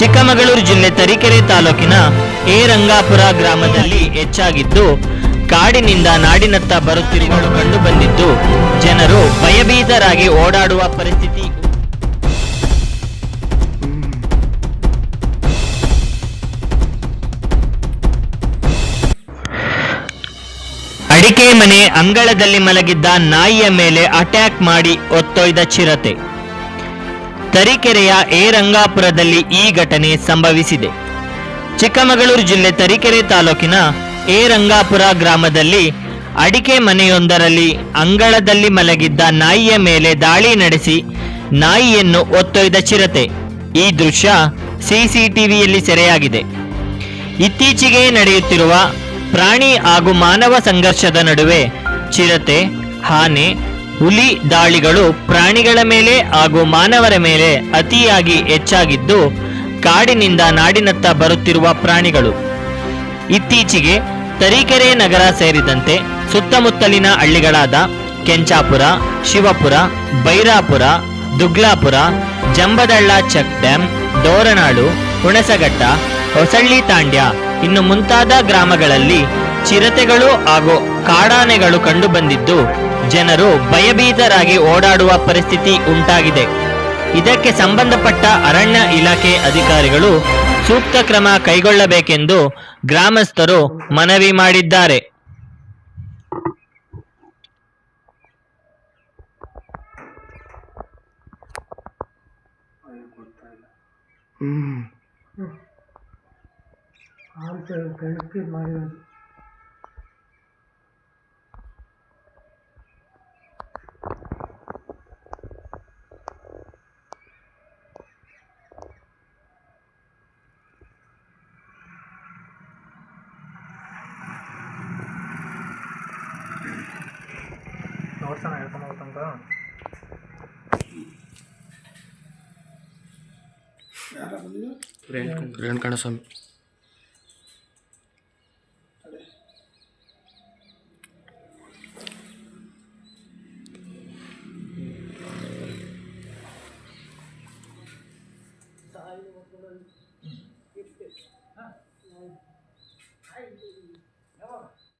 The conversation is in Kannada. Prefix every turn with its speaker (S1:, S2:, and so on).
S1: ಚಿಕ್ಕಮಗಳೂರು ಜಿಲ್ಲೆ ತರೀಕೆರೆ ತಾಲೂಕಿನ ಏರಂಗಾಪುರ ಗ್ರಾಮದಲ್ಲಿ ಹೆಚ್ಚಾಗಿದ್ದು, ಕಾಡಿನಿಂದ ನಾಡಿನತ್ತ ಬರುತ್ತಿರುವುದು ಕಂಡುಬಂದಿದ್ದು ಜನರು ಭಯಭೀತರಾಗಿ ಓಡಾಡುವ ಪರಿಸ್ಥಿತಿ. ಅಡಿಕೆ ಮನೆ ಅಂಗಳದಲ್ಲಿ ಮಲಗಿದ್ದ ನಾಯಿಯ ಮೇಲೆ ಅಟ್ಯಾಕ್ ಮಾಡಿ ಒತ್ತೊಯ್ದ ಚಿರತೆ. ತರೀಕೆರೆಯ ಎ ರಂಗಾಪುರದಲ್ಲಿ ಈ ಘಟನೆ ಸಂಭವಿಸಿದೆ. ಚಿಕ್ಕಮಗಳೂರು ಜಿಲ್ಲೆ ತರೀಕೆರೆ ತಾಲೂಕಿನ ಏರಂಗಾಪುರ ರಂಗಾಪುರ ಗ್ರಾಮದಲ್ಲಿ ಅಡಿಕೆ ಮನೆಯೊಂದರಲ್ಲಿ ಅಂಗಳದಲ್ಲಿ ಮಲಗಿದ್ದ ನಾಯಿಯ ಮೇಲೆ ದಾಳಿ ನಡೆಸಿ ನಾಯಿಯನ್ನು ಒತ್ತೊಯ್ದ ಚಿರತೆ. ಈ ದೃಶ್ಯ ಸಿಸಿಟಿವಿಯಲ್ಲಿ ಸೆರೆಯಾಗಿದೆ. ಇತ್ತೀಚೆಗೆ ನಡೆಯುತ್ತಿರುವ ಪ್ರಾಣಿ ಹಾಗೂ ಮಾನವ ಸಂಘರ್ಷದ ನಡುವೆ ಚಿರತೆ ಆನೆ ಹುಲಿ ದಾಳಿಗಳು ಪ್ರಾಣಿಗಳ ಮೇಲೆ ಹಾಗೂ ಮಾನವರ ಮೇಲೆ ಅತಿಯಾಗಿ ಹೆಚ್ಚಾಗಿದ್ದು, ಕಾಡಿನಿಂದ ನಾಡಿನತ್ತ ಬರುತ್ತಿರುವ ಪ್ರಾಣಿಗಳು. ಇತ್ತೀಚೆಗೆ ತರೀಕೆರೆ ನಗರ ಸೇರಿದಂತೆ ಸುತ್ತಮುತ್ತಲಿನ ಹಳ್ಳಿಗಳಾದ ಕೆಂಚಾಪುರ, ಶಿವಪುರ, ಬೈರಾಪುರ, ದುಗ್ಲಾಪುರ, ಜಂಬದಳ್ಳ ಚೆಕ್ ಡ್ಯಾಂ ಡೋರನಾಡು ಹುಣಸಘಟ್ಟ, ಹೊಸಳ್ಳಿ ತಾಂಡ್ಯ ಇನ್ನು ಮುಂತಾದ ಗ್ರಾಮಗಳಲ್ಲಿ ಚಿರತೆಗಳು ಹಾಗೂ ಕಾಡಾನೆಗಳು ಕಂಡುಬಂದಿದ್ದು ಜನರು ಭಯಭೀತರಾಗಿ ಓಡಾಡುವ ಪರಿಸ್ಥಿತಿ ಉಂಟಾಗಿದೆ. ಇದಕ್ಕೆ ಸಂಬಂಧಪಟ್ಟ ಅರಣ್ಯ ಇಲಾಖೆ ಅಧಿಕಾರಿಗಳು ಸೂಕ್ತ ಕ್ರಮ ಕೈಗೊಳ್ಳಬೇಕೆಂದು ಗ್ರಾಮಸ್ಥರು ಮನವಿ ಮಾಡಿದ್ದಾರೆ.
S2: ಆಲ್ಟ್ ఓడిసాను ఎడతాం అవుతాం కదా రేణుకాణ
S3: స్వామి I